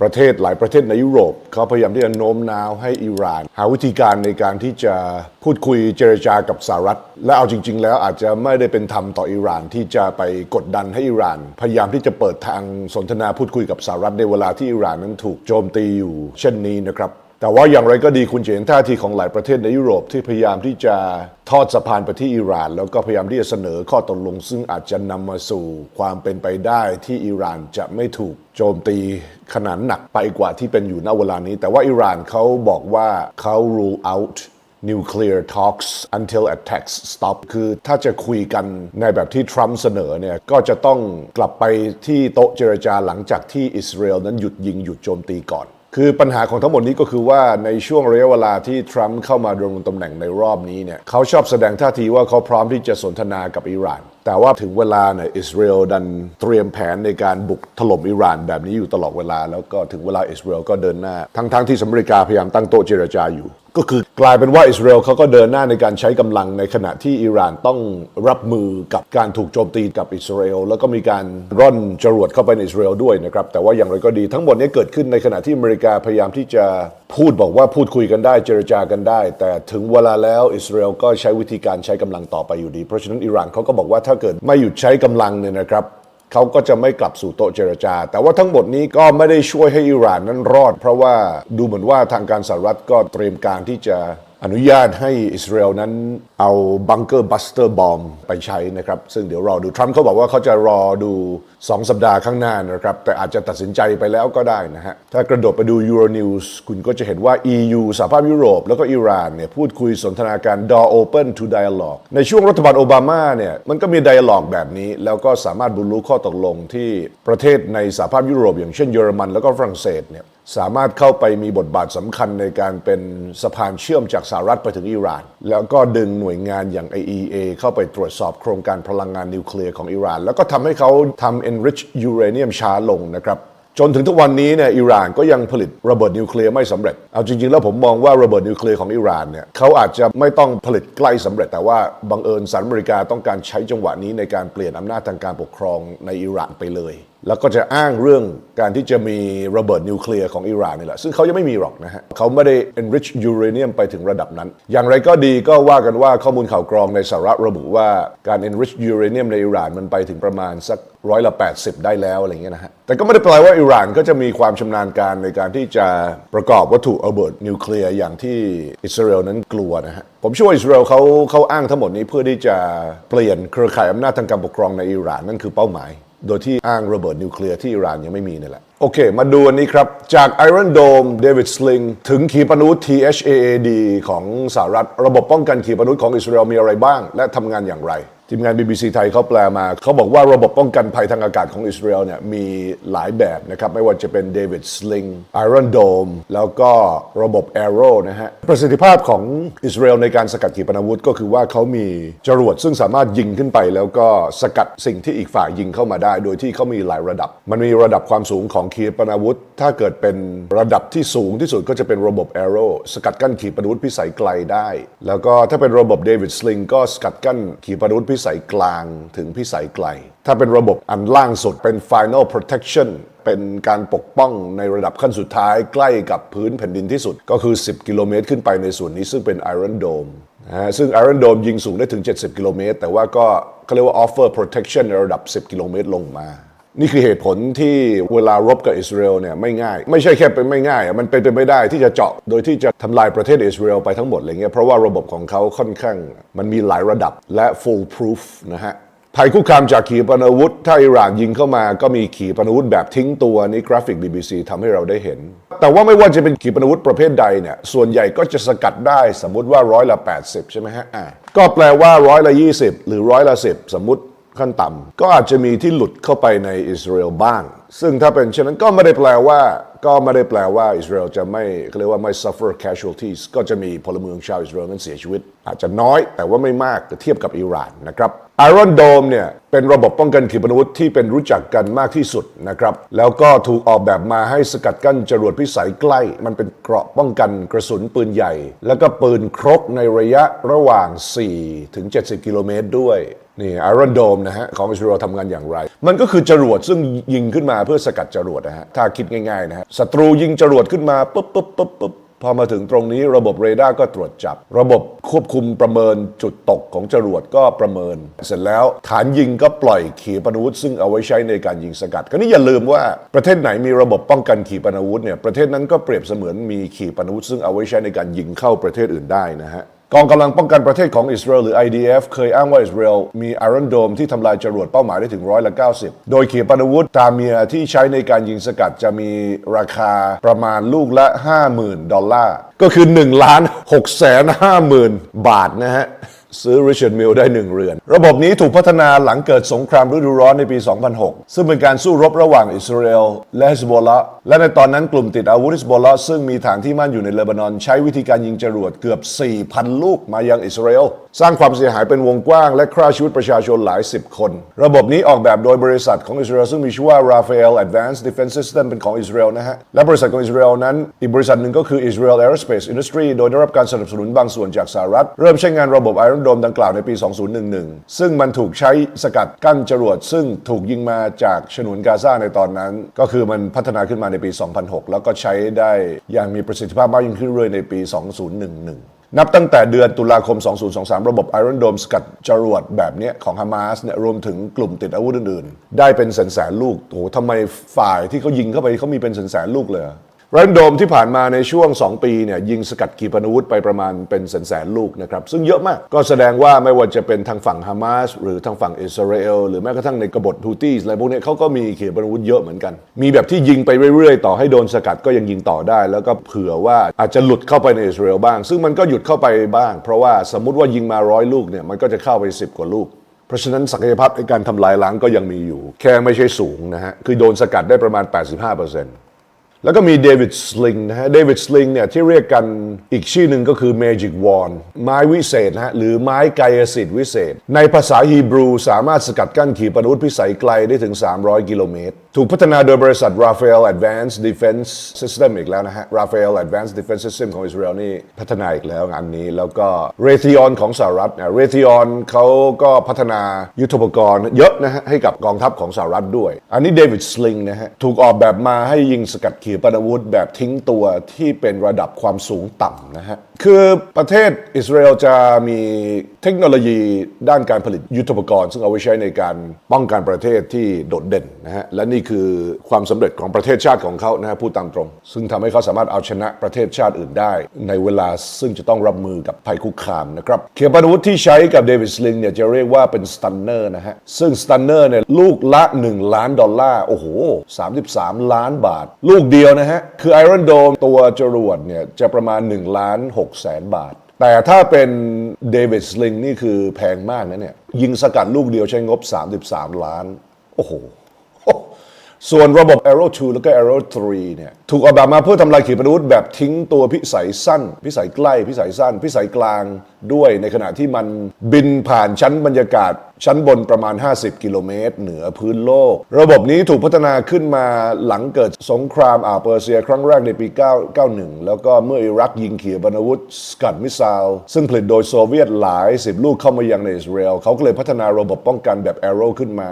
ประเทศหลายประเทศในยุโรปเขาพยายามที่จะโน้มน้าวให้อิหร่าน หาวิธีการในการที่จะพูดคุยเจรจากับสหรัฐ และเอาจริง ๆ แล้วอาจจะไม่ได้เป็นธรรมต่ออิหร่านที่จะไปกดดันให้อิหร่าน พยายามที่จะเปิดทางสนทนาพูดคุยกับสหรัฐในเวลาที่อิหร่านนั้นถูกโจมตีอยู่ เช่นนี้นะครับ แต่ว่าอย่างไรก็ดีคุณเห็นท่าทีของหลายประเทศในยุโรปที่พยายามที่จะทอดสะพานไปที่อิหร่าน แล้วก็พยายามที่จะเสนอข้อตกลง ซึ่งอาจจะนำมาสู่ความเป็นไปได้ที่อิหร่านจะไม่ถูกโจมตีขนาดหนักไปกว่าที่เป็นอยู่ณเวลานี้ แต่ว่าอิหร่านเขาบอกว่าเขา rule out nuclear talks until attacks stop คือถ้าจะคุยกันในแบบที่ทรัมป์เสนอเนี่ย ก็จะต้องกลับไปที่โต๊ะเจรจาหลังจากที่อิสราเอลนั้นหยุดยิงหยุดโจมตีก่อน คือปัญหาของทั้งหมดนี้ก็คือว่าในช่วงระยะเวลาที่ทรัมป์เข้ามาดำรงตำแหน่งในรอบนี้เนี่ยเขาชอบแสดงท่าทีว่าเขาพร้อมที่จะสนทนากับอิหร่านแต่ว่าถึงเวลาเนี่ยอิสราเอลดันเตรียมแผนในการบุกถล่มอิหร่านแบบนี้อยู่ตลอดเวลา แล้วก็ถึงเวลาอิสราเอลก็เดินหน้า ทั้งๆที่สหรัฐอเมริกาพยายามตั้งโต๊ะเจรจาอยู่ ก็คือกลายเป็นว่าอิสราเอลเขาก็เดินหน้าในการใช้กำลังในขณะที่อิหร่านต้องรับมือกับการถูกโจมตีกับอิสราเอลแล้วก็มีการร่อนจรวดเข้าไปในอิสราเอลด้วยนะครับแต่ว่าอย่างไรก็ดีทั้งหมดนี้เกิดขึ้นในขณะที่อเมริกาพยายามที่จะ พูดบอกว่าพูดคุยกันได้เจรจากันได้ แต่ถึงเวลาแล้วอิสราเอลก็ใช้วิธีการใช้กำลังต่อไปอยู่ดี เพราะฉะนั้นอิหร่านเขาก็บอกว่าถ้าเกิดไม่หยุดใช้กำลังเนี่ยนะครับเขาก็จะไม่กลับสู่โต๊ะเจรจา แต่ว่าทั้งหมดนี้ก็ไม่ได้ช่วยให้อิหร่านนั้นรอด เพราะว่าดูเหมือนว่าทางการสหรัฐก็เตรียมการที่จะ อนุญาตให้อิสราเอลนั้นเอาบังเกอร์บัสเตอร์บอมไปใช้นะครับ ซึ่งเดี๋ยวรอดู ทรัมป์เขาบอกว่าเขาจะรอดู 2 สัปดาห์ข้างหน้านะครับ แต่อาจจะตัดสินใจไปแล้วก็ได้นะฮะ ถ้ากระโดดไปดู Euronews คุณก็จะเห็นว่า EU สหภาพยุโรป แล้วก็อิหร่านเนี่ยพูดคุยสนทนาการ door open to dialogue ในช่วงรัฐบาลโอบามาเนี่ยมันก็มี dialogue แบบนี้ แล้วก็สามารถบรรลุข้อตกลงที่ประเทศในสหภาพยุโรป อย่างเช่นเยอรมันแล้วก็ฝรั่งเศสเนี่ย สามารถเข้าไปมีบทบาทสำคัญในการเป็นสะพานเชื่อมจากสหรัฐไปถึงอิหร่าน แล้วก็ดึงหน่วยงานอย่าง IEA เข้าไปตรวจสอบโครงการพลังงานนิวเคลียร์ของอิหร่าน แล้วก็ทำให้เขาทำ enrich uranium ช้าลงนะครับจนถึงทุกวันนี้เนี่ยอิหร่านก็ยังผลิตระเบิดนิวเคลียร์ไม่สำเร็จ เอาจริงๆ แล้วผมมองว่าระเบิดนิวเคลียร์ของอิหร่านเนี่ยเขาอาจจะไม่ต้องผลิตใกล้สำเร็จ แต่ว่าบังเอิญสหรัฐอเมริกาต้องการใช้จังหวะนี้ในการเปลี่ยนอำนาจทางการปกครองในอิหร่านไปเลย แล้วก็จะอ้างเรื่องการที่จะมีระเบิดนิวเคลียร์ของอิหร่านนี่แหละ ซึ่งเขายังไม่มีหรอกนะฮะเขาไม่ได้ enrich uranium ไปถึงระดับนั้น อย่างไรก็ดีก็ว่ากันว่าข้อมูลข่าวกรองในสหรัฐระบุว่าการ enrich uranium ในอิหร่านมันไปถึงประมาณสักร้อยละ 80 ได้แล้วอะไรเงี้ยนะฮะ แต่ก็ไม่ได้แปลว่าอิหร่านก็จะมีความชำนาญการในการที่จะประกอบวัตถุระเบิดนิวเคลียร์อย่างที่อิสราเอลนั้นกลัวนะฮะ ผมเชื่อว่าอิสราเอลเขาเขาอ้างทั้งหมดนี้เพื่อที่จะเปลี่ยนเครือข่ายอำนาจทางการปกครองในอิหร่านนั่นคือเป้าหมาย โดยที่อ้างระเบิดนิวเคลียร์ที่อิหร่านยังไม่มีนี่แหละ โอเค มาดูอันนี้ครับ จาก Iron Dome David Sling ถึงขีปนาวุธ THAAD ของสหรัฐ ระบบป้องกันขีปนาวุธของอิสราเอลมีอะไรบ้าง และทำงานอย่างไร ทีมงาน BBC ไทยเขาแปลมา เขาบอกว่าระบบป้องกันภัยทางอากาศของอิสราเอลเนี่ยมีหลายแบบนะครับ ไม่ว่าจะเป็น David Sling Iron Dome แล้วก็ระบบ Arrow นะฮะ ประสิทธิภาพของอิสราเอลในการสกัดขีปนาวุธก็คือว่าเขามีจรวดซึ่งสามารถยิงขึ้นไป แล้วก็สกัดสิ่งที่อีกฝ่ายยิงเข้ามาได้ โดยที่เขามีหลายระดับ มันมีระดับความสูงของขีปนาวุธ ถ้าเกิดเป็นระดับที่สูงที่สุดก็จะเป็นระบบ Arrow สกัดกั้นขีปนาวุธพิสัยไกลได้ แล้วก็ถ้าเป็นระบบ David Sling ก็สกัดกั้นขีปนาวุธพิสัยกลางถึงพิสัยไกล ถ้าเป็นระบบอันล่างสุดเป็น Final Protection เป็นการปกป้องในระดับขั้นสุดท้ายใกล้กับพื้นแผ่นดินที่สุด ก็คือ 10 กิโลเมตรขึ้นไปในส่วนนี้ซึ่งเป็น Iron Dome นะฮะซึ่ง Iron Dome ยิงสูงได้ถึง 70 กิโลเมตรแต่ว่าก็เขาเรียกว่า offer protection ในระดับ 10 กิโลเมตรลงมา นี่คือเหตุผลที่เวลารบกับอิสราเอลเนี่ยไม่ง่าย ไม่ใช่แค่เป็นไม่ง่ายมันเป็นไปไม่ได้ที่จะเจาะโดยที่จะทำลายประเทศอิสราเอลไปทั้งหมดอะไรเงี้ยเพราะว่าระบบของเขาค่อนข้างมันมีหลายระดับและ full proof นะฮะภัยคุกคามจากขีปนาวุธ ถ้าอิหร่านยิงเข้ามาก็มีขีปนาวุธแบบทิ้งตัวนี่กราฟิก BBC ทำให้เราได้เห็น แต่ว่าไม่ว่าจะเป็นขีปนาวุธประเภทใดเนี่ยส่วนใหญ่ก็จะสกัดได้สมมุติว่าร้อยละ 80 ใช่ไหมฮะอ่าก็แปลว่าร้อยละ 20 หรือร้อยละ 10 สมมติ ขั้นต่ำก็อาจจะมีที่หลุดเข้าไปในอิสราเอลบ้าง ซึ่งถ้าเป็นเช่นนั้นก็ไม่ได้แปลว่า ก็ไม่ได้แปลว่าอิสราเอลจะไม่เขาเรียกว่าไม่ suffer casualties ก็จะมีพลเมืองชาวอิสราเอลนั้นเสียชีวิต อาจจะน้อยแต่ว่าไม่มากเทียบกับอิหร่านนะครับ Iron Dome เนี่ยเป็นระบบป้องกันขีปนาวุธที่เป็นรู้จักกันมากที่สุดนะครับ แล้วก็ถูกออกแบบมาให้สกัดกั้นจรวดพิสัยใกล้ มันเป็นเกราะป้องกันกระสุนปืนใหญ่ แล้วก็ปืนครกในระยะระหว่าง 4 ถึง 70 กิโลเมตรด้วย นี่ไอรอนโดมนะฮะของอิสราเอลทำงานอย่างไร มันก็คือจรวดซึ่งยิงขึ้นมาเพื่อสกัดจรวดนะฮะถ้าคิดง่ายๆนะฮะศัตรูยิงจรวดขึ้นมาปุ๊บปุ๊บปุ๊บปุ๊บพอมาถึงตรงนี้ระบบเรดาร์ก็ตรวจจับ ระบบควบคุมประเมินจุดตกของจรวดก็ประเมิน เสร็จแล้วฐานยิงก็ปล่อยขีปนาวุธ ซึ่งเอาไว้ใช้ในการยิงสกัด ก็นี่อย่าลืมว่าประเทศไหนมีระบบป้องกันขีปนาวุธเนี่ยประเทศนั้นก็เปรียบเสมือนมีขีปนาวุธ ซึ่งเอาไว้ใช้ในการยิงเข้าประเทศอื่นได้นะฮะ กองกำลังป้องกันประเทศของอิสราเอลหรือ IDF เคยอ้างว่าอิสราเอลมีอารอนโดมที่ทำลายจรวดเป้าหมายได้ถึงร้อยละ 90 โดยขีปนาวุธตามเมียที่ใช้ในการยิงสกัดจะมีราคาประมาณลูกละ 50,000 ดอลลาร์ ก็คือ 1 ล้าน6แสน50,000 บาทนะฮะ ซื้อ Richard Mill ได้หนึ่งเรือน ระบบนี้ถูกพัฒนาหลังเกิดสงครามฤดูร้อนในปี 2006 ซึ่งเป็นการสู้รบระหว่างอิสราเอลและฮิสบอลละและในตอนนั้นกลุ่มติดอาวุธฮิสบอลละซึ่งมีฐานที่มั่นอยู่ในเลบานอน ใช้วิธีการยิงจรวดเกือบ 4,000 ลูกมายังอิสราเอลสร้างความเสียหายเป็นวงกว้างและฆ่าชีวิตประชาชนหลายสิบคน ระบบนี้ออกแบบโดยบริษัทของอิสราเอลซึ่งมีชื่อว่า Rafael Advanced Defense System เป็นของอิสราเอลนะฮะและบริษัทของอิสราเอลนั้นอีกบริษัทหนึ่งก็คือ Israel Aerospace Industry โดยได้รับการสนับสนุนบางส่วนจากสหรัฐเริ่มใช้งานระบบ Iron Dome ดังกล่าวในปี 2011 ซึ่งมันถูกใช้สกัดกั้นจรวด ซึ่งถูกยิงมาจากฉนวนกาซาในตอนนั้น ก็คือมันพัฒนาขึ้นมาในปี 2006 แล้วก็ใช้ได้อย่างมีประสิทธิภาพมากยิ่งขึ้นเรื่อยในปี 2011นับตั้งแต่เดือนตุลาคม 2023 ระบบ Iron Dome สกัดจรวดแบบนี้ของฮามาสเนี่ยรวมถึงกลุ่มติดอาวุธอื่นๆ ได้เป็นแสนๆลูก โอ้โหทำไมฝ่ายที่เขายิงเข้าไปเขามีเป็นแสนๆลูกเลย รนโดมที่ผ่านมาในช่วง 2 ปีเนี่ยยิงสกัดขีปนาวุธไปประมาณเป็นแสนๆลูกนะครับ ซึ่งเยอะมากก็แสดงว่าไม่ว่าจะเป็นทางฝั่งฮามาสหรือทางฝั่งอิสราเอลหรือแม้กระทั่งในกบฏฮูตี้อะไรพวกนี้เขาก็มีขีปนาวุธเยอะเหมือนกัน มีแบบที่ยิงไปเรื่อยๆ ต่อให้โดนสกัดก็ยังยิงต่อได้ แล้วก็เผื่อว่าอาจจะหลุดเข้าไปในอิสราเอลบ้าง ซึ่งมันก็หยุดเข้าไปบ้าง เพราะว่าสมมติว่ายิงมาร้อยลูกเนี่ยมันก็จะเข้าไป 10 กว่าลูกเพราะฉะนั้นศักยภาพในการทำลายล้างก็ยังมีอยู่ แค่ไม่ใช่สูงนะฮะ คือโดนสกัดได้ประมาณ 85% แล้วก็มีเดวิดสลิงนะฮะ เดวิดสลิงเนี่ยที่เรียกกันอีกชื่อหนึ่งก็คือเมจิกวอนไม้วิเศษนะฮะหรือไม้กายสิทธิ์วิเศษ ในภาษาฮีบรูสามารถสกัดกั้นขีปนาวุธพิสัยไกลได้ถึง 300 กิโลเมตรถูกพัฒนาโดยบริษัท Rafael Advanced Defense System อีกแล้วนะฮะ Rafael Advanced Defense System ของอิสราเอลนี่พัฒนาอีกแล้วงานนี้ แล้วก็ Raytheon ของสหรัฐนะ Raytheon เขาก็พัฒนายุทโธปกรณ์เยอะนะฮะ ให้กับกองทัพของสหรัฐด้วย อันนี้เดวิดสลิงนะฮะ ถูกออกแบบมาให้ยิงสกัดขีปนาวุธแบบทิ้งตัวที่เป็นระดับความสูงต่ำนะฮะ คือประเทศอิสราเอลจะมีเทคโนโลยีด้านการผลิตยุทโธปกรณ์ ซึ่งเอาไว้ใช้ในการป้องกันประเทศที่โดดเด่นนะฮะและนี่คือความสำเร็จของประเทศชาติของเขานะฮะพูดตามตรง ซึ่งทำให้เขาสามารถเอาชนะประเทศชาติอื่นได้ ในเวลาซึ่งจะต้องรับมือกับภัยคุกคามนะครับเขียปนวุธที่ใช้กับเดวิดสลิงเนี่ยจะเรียกว่าเป็นสตันเนอร์นะฮะซึ่งสตันเนอร์เนี่ยลูกละ 1 ล้านดอลลาร์โอ้โห 33 ล้านบาท ลูกเดียวนะฮะคือ Iron Dome ตัวจรวดเนี่ยจะประมาณ 1 ล้าน6แสนบาท แต่ถ้าเป็นเดวิดสลิงนี่คือแพงมากนะเนี่ย ยิงสกัดลูกเดียวใช้งบ 33 ล้าน โอ้โห ส่วนระบบ Arrow 2 แล้วก็ Arrow 3 เนี่ย ถูกออกแบบมาเพื่อทำลายขีปนาวุธแบบทิ้งตัวพิสัยสั้น พิสัยใกล้ พิสัยสั้น พิสัยกลางด้วยในขณะที่มันบินผ่านชั้นบรรยากาศ ชั้นบนประมาณ 50 กิโลเมตร เหนือพื้นโลก ระบบนี้ถูกพัฒนาขึ้นมาหลังเกิดสงครามอ่าวเปอร์เซียครั้งแรกในปี 991 แล้วก็เมื่ออิรักยิงขีปนาวุธสกัดมิสไซล์ซึ่งผลิตโดยโซเวียตหลายสิบลูกเข้ามายังในอิสราเอลเขาก็เลยพัฒนาระบบป้องกันแบบ Arrow ขึ้นมา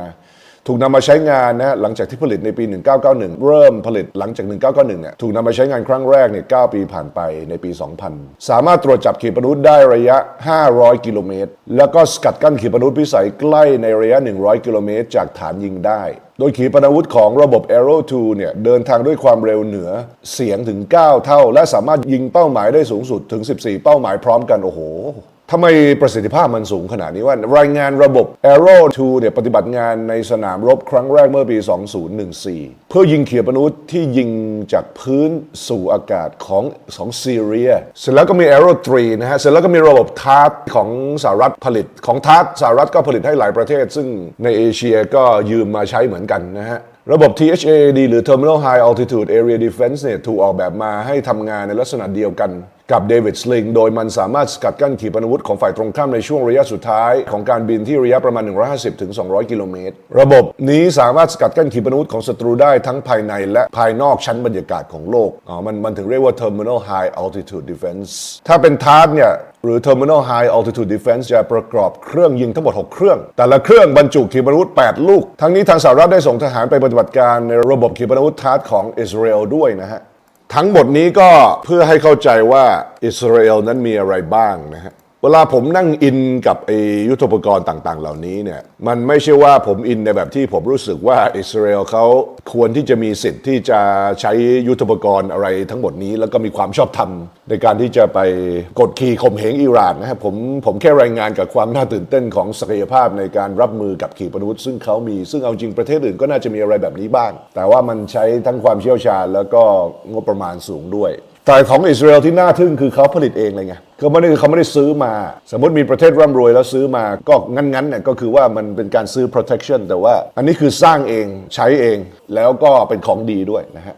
ถูกนำมาใช้งานนะฮะหลังจากที่ผลิตในปี 1991 เริ่มผลิตหลังจาก 1991เนี่ยถูกนำมาใช้งานครั้งแรกเนี่ย9ปีผ่านไปในปี 2000 สามารถตรวจจับขีปนาวุธได้ระยะ 500 กิโลเมตร แล้วก็สกัดกั้นขีปนาวุธพิสัยใกล้ในระยะ 100 กิโลเมตร จากฐานยิงได้ โดยขีปนาวุธของระบบ Arrow 2เนี่ยเดินทางด้วยความเร็วเหนือเสียงถึง 9 เท่า และสามารถยิงเป้าหมายได้สูงสุดถึง 14 เป้าหมายพร้อมกันโอ้โห ทำไมประสิทธิภาพมันสูงขนาดนี้ว่ารายงานระบบ Arrow 2เนี่ยปฏิบัติงานในสนามรบครั้งแรกเมื่อปี 2014 เพื่อยิงเขียปนาวุธที่ยิงจากพื้นสู่อากาศของของซีเรีย เสร็จแล้วก็มี Arrow 3นะฮะ เสร็จแล้วก็มีระบบทาร์ของสหรัฐผลิตของทาร์สหรัฐก็ผลิตให้หลายประเทศ ซึ่งในเอเชียก็ยืมมาใช้เหมือนกันนะฮะ ระบบ THAAD หรือ Terminal High Altitude Area Defense เนี่ยถูกออกแบบมาให้ทำงานในลักษณะเดียวกันกับเดวิดสลิงโดยมันสามารถสกัดกั้นขีปนาวุธของฝ่ายตรงข้ามในช่วงระยะสุดท้ายของการบินที่ระยะประมาณ 150ถึง200 กิโลเมตร ระบบนี้สามารถสกัดกั้นขีปนาวุธของศัตรูได้ทั้งภายในและภายนอกชั้นบรรยากาศของโลก อ๋อ มันมันถึงเรียกว่า Terminal High Altitude Defense ถ้าเป็นทาร์เนี่ยหรือ Terminal High Altitude Defense จะประกอบเครื่องยิงทั้งหมด 6 เครื่อง แต่ละเครื่องบรรจุขีปนาวุธ 8 ลูก ทั้งนี้ทางสหรัฐได้ส่งทหารไปปฏิบัติการในระบบขีปนาวุธทาร์ของอิสราเอลด้วยนะฮะ ทั้งหมดนี้ก็เพื่อให้เข้าใจว่าอิสราเอลนั้นมีอะไรบ้างนะฮะ เวลาผมนั่งอินกับไอยุทธปกรณ์ต่างๆ เหล่านี้เนี่ยมันไม่ใช่ว่าผมอินในแบบที่ผมรู้สึกว่าอิสราเอลเขาควรที่จะมีสิทธิ์ที่จะใช้ยุทธปกรณ์อะไรทั้งหมดนี้ แล้วก็มีความชอบธรรมในการที่จะไปกดขี่ข่มเหงอิหร่านนะครับผมผมแค่รายงานกับความน่าตื่นเต้นของศักยภาพในการรับมือกับขีปนาวุธซึ่งเขามีซึ่งเอาจริงประเทศอื่นก็น่าจะมีอะไรแบบนี้บ้าง แต่ว่ามันใช้ทั้งความเชี่ยวชาญแล้วก็งบประมาณสูงด้วย แต่ของอิสราเอลที่น่าทึ่งคือเขาผลิตเองเลยไงเขาไม่ได้เขาไม่ได้ซื้อมา สมมติมีประเทศร่ำรวยแล้วซื้อมาก็งั้นๆเนี่ยก็คือว่ามันเป็นการซื้อ protection แต่ว่าอันนี้คือสร้างเองใช้เองแล้วก็เป็นของดีด้วยนะฮะ